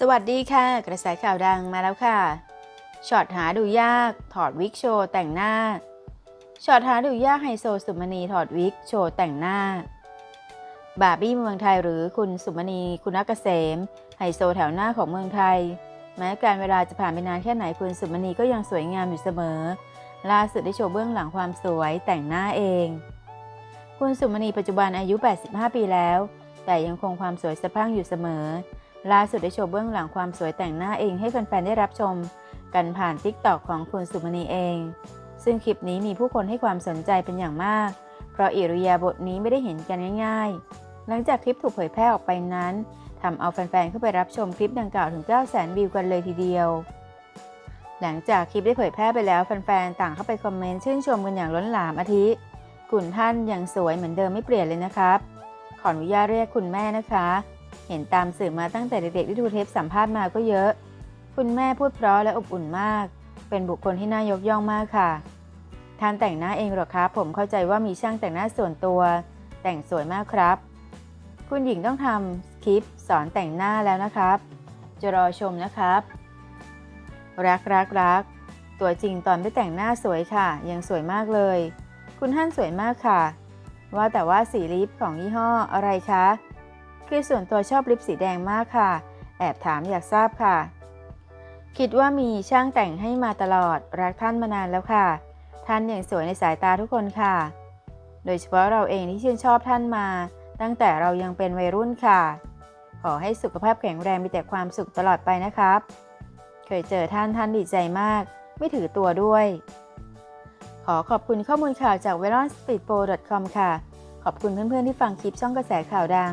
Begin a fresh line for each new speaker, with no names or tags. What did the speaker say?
สวัสดีค่ะ กระแสข่าวดังมาแล้วค่ะช็อตหาดูยาก ถอดวิกโชว์แต่งหน้าช็อตหาดูยากไฮโซสุมณีถอดวิกโชว์แต่งหน้า บาร์บี้เมืองไทยหรือคุณสุมณีคุณนักเกษมไฮโซแถวหน้าของเมืองไทย แม้การเวลาจะผ่านไปนานแค่ไหนคุณสุมณีก็ยังสวยงามอยู่เสมอ ล่าสุดได้โชว์เบื้องหลังความสวยแต่งหน้าเอง คุณสุมณีปัจจุบันอายุ 85 ปีแล้ว แต่ยังคงความสวยสะพรั่งอยู่เสมอ ล่าสุดได้โชว์เบื้องหลังความสวยแต่งหน้าเองให้แฟนๆได้รับชม กันผ่านทิกตอกของคุณสุมณีเอง ซึ่งคลิปนี้มีผู้คนให้ความสนใจเป็นอย่างมาก เพราะอิริยาบถนี้ไม่ได้เห็นกันง่ายๆ หลังจากคลิปถูกเผยแพร่ออกไปนั้นทำเอาแฟนๆเข้าไปรับชมคลิปดังกล่าวถึง 9 0 0 0 0 0 วิวกันเลยทีเดียว หลังจากคลิปได้เผยแพร่ไปแล้วแฟนๆต่างเข้าไปคอมเมนต์ชื่นชมกันอย่างล้นหลามอาทิคุณท่านยังสวยเหมือนเดิมไม่เปลี่ยนเลยนะครับ ขออนุญาตเรียกคุณแม่นะคะ เห็นตามสื่อมาตั้งแต่เด็กๆที่ดูเทปสัมภาษณ์มาก็เยอะ คุณแม่พูดเพราะและอบอุ่นมาก เป็นบุคคลที่น่ายกย่องมากค่ะท่านแต่งหน้าเองหรอครับผมเข้าใจว่ามีช่างแต่งหน้าส่วนตัว แต่งสวยมากครับ คุณหญิงต้องทำคลิปสอนแต่งหน้าแล้วนะครับ จะรอชมนะครับ รักรักรักตัวจริงตอนไม่แต่งหน้าสวยค่ะ ยังสวยมากเลย คุณฮั่นสวยมากค่ะ ว่าแต่ว่าสีลิปของยี่ห้ออะไรคะ คือส่วนตัวชอบลิปสีแดงมากค่ะ แอบถามอยากทราบค่ะ คิดว่ามีช่างแต่งให้มาตลอด รักท่านมานานแล้วค่ะ ท่านอยังสวยในสายตาทุกคนค่ะ โดยเฉพาะเราเองที่ชื่นชอบท่านมา ตั้งแต่เรายังเป็นวัยรุ่นค่ะ ขอให้สุขภาพแข็งแรงมีแต่ความสุขตลอดไปนะครับ เคยเจอท่านท่านดีใจมาก ไม่ถือตัวด้วย ขอขอบคุณข้อมูลข่าวจาก v e l o n s p e e d p o c o m ค่ะ ขอบคุณเพื่อนๆที่ฟังคลิปช่องกระแสข่าวดัง